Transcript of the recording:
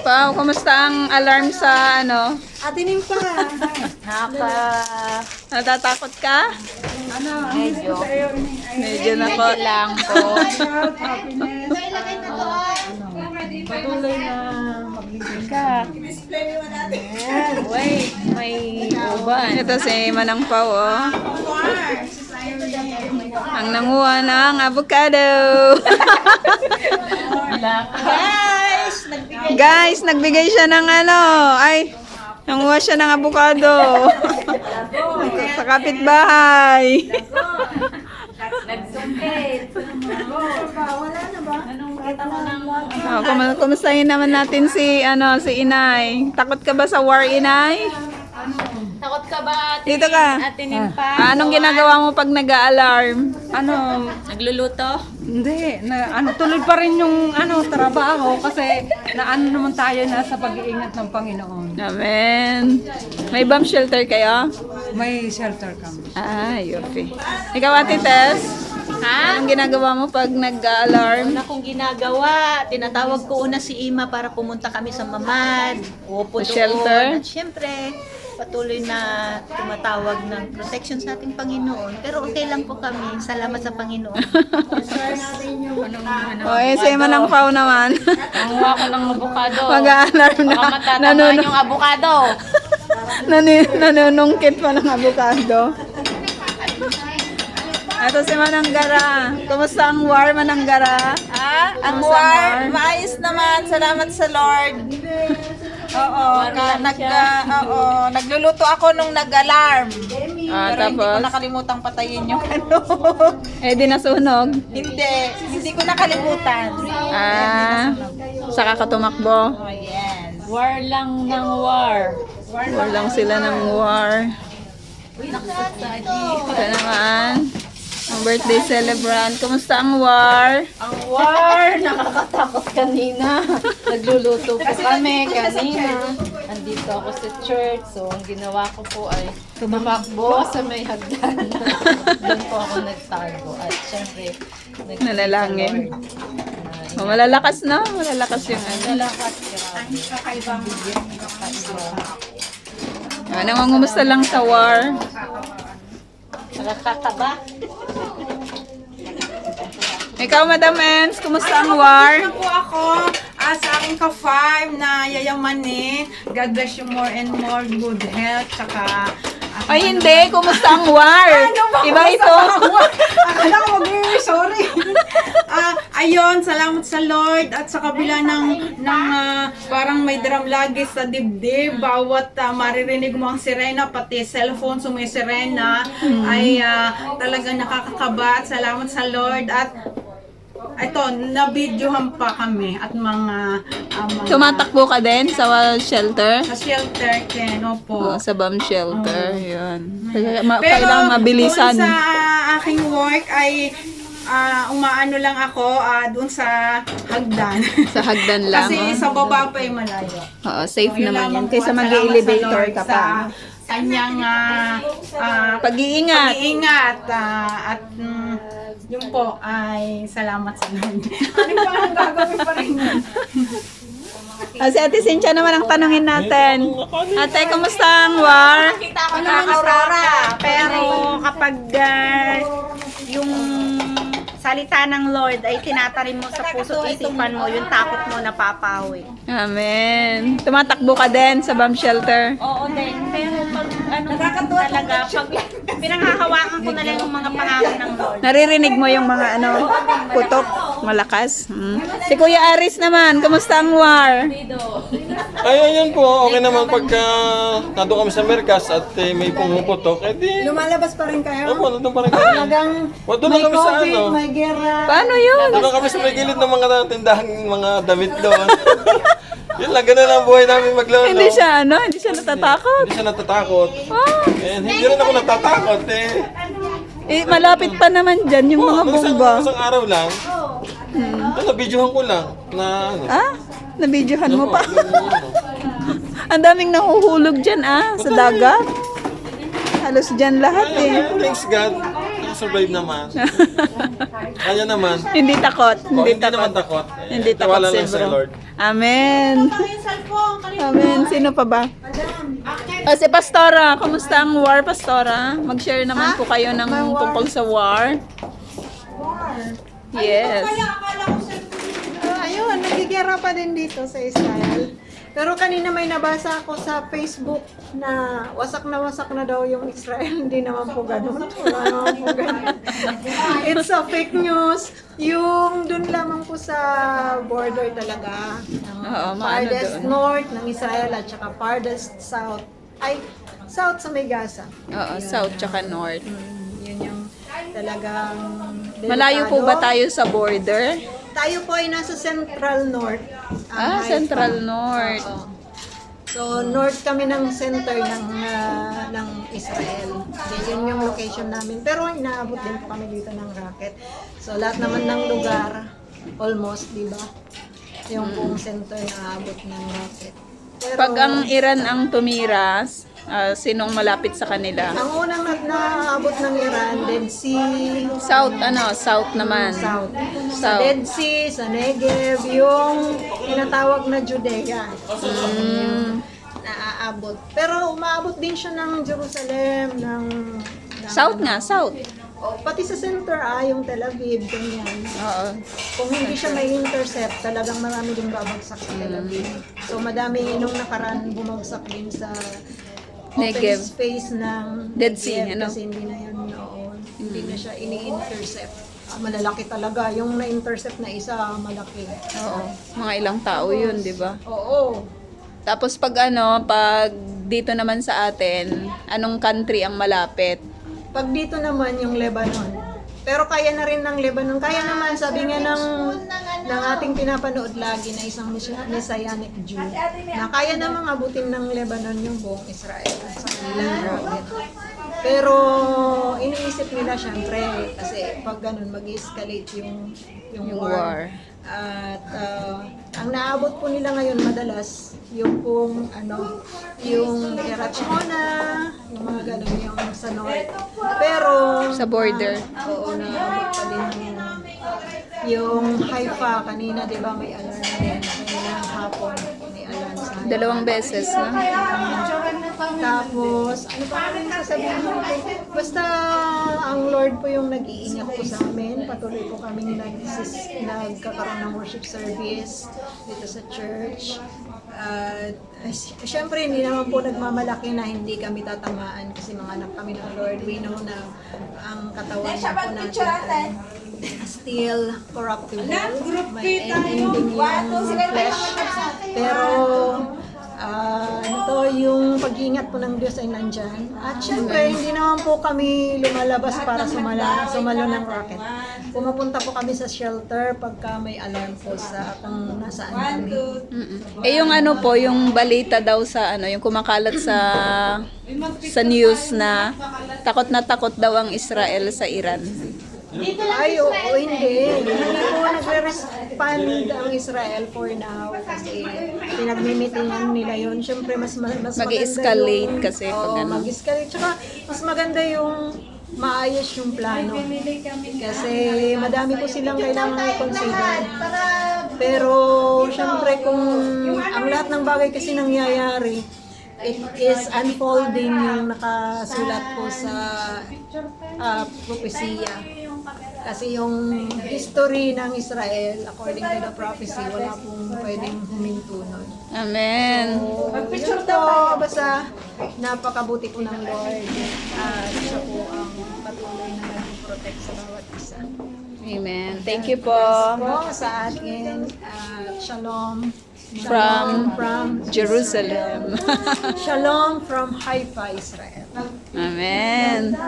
Pao, kumusta ang alarm sa ano? Atinin pa. Naka, Natatakot ka? Ano? medyo, Medyo nako. lang po. Patuloy na magbibigay. Ka. Wait, may uban. Ito si Manang Pao, oh. Ang nanguha ng avocado. Guys, nagbigay Guys, nagbigay siya ng ano. Ay, nanguha siya ng avocado. sa kapitbahay. Oh, kum- kumustahin naman natin si ano si Inay. Takot ka ba sa war, Inay? Takot ka ba ate? Dito ka. Ate Nimpa? Ah, Anong ginagawa mo pag nag-a-alarm? Ano? Nagluluto? Hindi. Na, ano, tuloy pa rin yung ano, trabaho kasi na ano naman tayo na sa pag-iingat ng Panginoon. Amen. May bomb shelter kayo? May shelter kami. Ah, yopi. Ikaw, Ate Tess? Ha? Anong ginagawa mo pag nag-a-alarm? Wala kong ginagawa. Tinatawag ko una si Ima para pumunta kami sa Mamad. Upo Sa doon. shelter? At syempre, patuloy na tumatawag ng protection sa ating Panginoon. Pero okay lang po kami. Salamat sa Panginoon. O, eh, si Manang Pao naman. Nanguha ko ng avocado. Mag-a-alarm na. Baka matatamaan yung avocado. nani- nanunungkit pa ng avocado. Ito si Mananggara. Kumusta ang war, Mananggara? Ah, ang Kamusta ang war, war? maayos naman. Salamat sa Lord. Oo, ka, nag, ah, oo, nagluluto ako nung nag-alarm. Ah, Pero hindi ko tapos? nakalimutang patayin yung ano. Eh, di nasunog. hindi, hindi ko nakalimutan. Ah, saka ka tumakbo. Oh, yes. War lang ng war. War lang sila ng war. Ito naman. Ang birthday celebrant. Kumusta ang war? Ang war! Nakakatakot kanina. Nagluluto po kami kanina. Andito ako sa church. So, ang ginawa ko po ay tumakbo sa may hagdan. Doon po ako nagtago. At syempre, Nalalangin. Oh, malalakas na. Malalakas yung ano. Nalakas, grabe. Ah, nangungumusta lang sa war. Nakakataba. Ikaw, Madam Ens, kumusta ang war? Ano po ako ah, sa aking ka-farm na yayamanin. God bless you more and more good health. Tsaka, ah, Ay, hindi. Kumusta ang war? Iba ito. Akala ko mag sorry. Ayun, salamat sa Lord at sa kabila ng ng ah, parang may drum lagi sa dibdib, bawat ah, maririnig mo ang sirena pati cellphone sumisirena ay ah, talagang nakakakaba at salamat sa Lord at ito, na-videohan pa kami at mga, ah, mga Tumatakbo ka din sa shelter? sa shelter, Ken, opo. Oo, sa bomb shelter. Yun. Kaya ma- Pero kailangan mabilisan. sa aking work ay ah, umaano lang ako ah, doon sa hagdan. Sa hagdan lang. Kasi oh. sa baba pa ay malayo. Oo, safe Yun naman po Kaysa mag-elevator sa ka Sa pa. kanyang ah, ah, Pag-iingat. pag-iingat ah, at mm, yun po ay salamat sa Lord. ano pa ang gagawin pa rin? Ah, si Ate Cynthia naman ang tanungin natin. Ate, kumusta ang war? Kita ko na Aurora. Pero kapag ah, yung salita ng Lord ay tinatarim mo sa puso at isipan mo, yung takot mo napapawi. Amen. Tumatakbo ka din sa bomb shelter. Oo din. Pero pag ano talaga, pag pinanghahawakan ko na lang yung mga pangako ng Lord. Naririnig mo yung mga ano, putok, malakas. Hmm. Si Kuya Aris naman, kumusta ang war? Ay, ayun po, okay naman pagka nandun kami sa Merkas at eh, may pumuputok, eh di, Lumalabas pa rin kayo? ano, nandun pa rin kami. Talagang O, doon lang kami sa ano, may gera. Paano yun? doon lang kami sa may gilid ng mga tindahan, mga damit doon. Yun lang, ganun ang buhay namin maglolo. Hindi siya ano, hindi siya natatakot. Hindi siya natatakot. Ah, Eh, hindi rin ako natatakot eh. Eh, malapit pa naman dyan yung mga Oh, isang, bomba. isang araw lang, ano, videohan ko lang na ano. Ah, nabidyohan mo Ano, pa. yung ano. Ang daming nahuhulog dyan ah, sa dagat. Halos dyan lahat eh. Thanks God. Nakasurvive naman. Kanya naman. Hindi takot. Oh, Hindi hindi naman takot. takot. Hindi takot Tiwala si lang sa bro. Lord. Amen. Amen. Sino pa ba? O, si Pastora. Kumusta ang war, Pastora? Mag-share naman po kayo ng tungkol sa war. Yes. Ah, ayun, nagigera pa din dito sa Israel. Pero kanina may nabasa ako sa Facebook na wasak na wasak na daw yung Israel. Hindi naman po ganun. Wala naman po ganun. It's a fake news. Yung dun lamang po sa border talaga. Oo, farthest doon. north ng Israel at saka farthest south. Ay, south sa may Gaza. Oo, south tsaka north. Mm, yun yung talagang Malayo po ba tayo sa border? Tayo po ay nasa Central North. ang Ah. Central North. Oo. So, north kami ng center ng ah, ng Israel. Then, yun yung location namin. Pero inaabot din po kami dito ng rocket. So, lahat naman ng lugar, almost, di ba? Yung buong center naabot ng rocket. Pero, Pag ang Iran ang tumiras, ah, sinong malapit sa kanila? ang unang na naabot ng Iran, Dead Sea, South, ano? South naman. South. Sa South. Dead Sea, sa Negev, yung tinatawag na Judea. Mm, Naaabot. Pero umaabot din siya ng Jerusalem, ng... ng south nga, south. Oh, pati sa center, ah, yung Tel Aviv, ganyan. Oo. Kung hindi siya may intercept, talagang marami din babagsak sa Tel Aviv. So, madami nung nakaraan bumagsak din sa Negev. open space ng Dead Sea, Negev ano? Kasi hindi na yun noon. Hindi na siya ini-intercept. Ah, malalaki talaga. Yung na-intercept na isa, malaki. Oo. Mga ilang tao yun, di ba? Oo. Tapos pag ano, pag dito naman sa atin, anong country ang malapit? Pag dito naman yung Lebanon. Pero kaya na rin ng Lebanon. Kaya naman, sabi nga ng, ng ating pinapanood lagi na isang Messianic Jew, na kaya namang abutin ng Lebanon yung buong Israel sa kanilang rocket. Pero iniisip nila syempre, kasi pag ganun, mag-escalate yung, yung, Yung war. war. At ah, ang naabot po nila ngayon madalas, yung pong ano, yung Erachona, yung mga ganun, yung sa north. Pero, Sa border. ah, oo, naabot pa din yung, Haifa kanina, di ba, may alarm din. Kailangan hapon, may alarm sa. Dalawang beses na. Tapos, ano pa kami sasabihin mo? Basta ang Lord po yung nag-iingat po sa amin. Patuloy po kaming nagsis, nagkakaroon ng worship service dito sa church. At uh, syempre, hindi naman po nagmamalaki na hindi kami tatamaan kasi mga anak kami ng Lord. We know na ang katawan po natin still corruptible. May ending yung flesh. Pero Ah, ito yung pag-iingat po ng Diyos ay nandyan. At syempre, hindi naman po kami lumalabas para sumala, sumalo ng rocket. Pumupunta po kami sa shelter pagka may alarm po sa kung nasaan kami. Mm-mm. Eh yung ano po, yung balita daw sa ano, yung kumakalat sa sa news na takot na takot daw ang Israel sa Iran. Ay, oo, hindi. Hindi po nagre-respond ang Israel for now kasi pinagmimitingan nila yun. Siyempre, mas, ma- mas maganda Mag-escalate yung- kasi pag Oo, ano. mag-escalate. Tsaka, mas maganda yung maayos yung plano. Kasi madami po silang kailangan i-consider. Pero, syempre, kung ang lahat ng bagay kasi nangyayari, it is unfolding yung nakasulat po sa uh, propesya. Kasi yung history ng Israel, according to the prophecy, wala pong pwedeng huminto nun. Amen. Picture to, basta napakabuti po ng Lord. At siya po ang patuloy na nag-protect sa bawat isa. Amen. Thank you po. Po sa atin, at shalom. From from Jerusalem. Shalom from Haifa, Israel. Amen.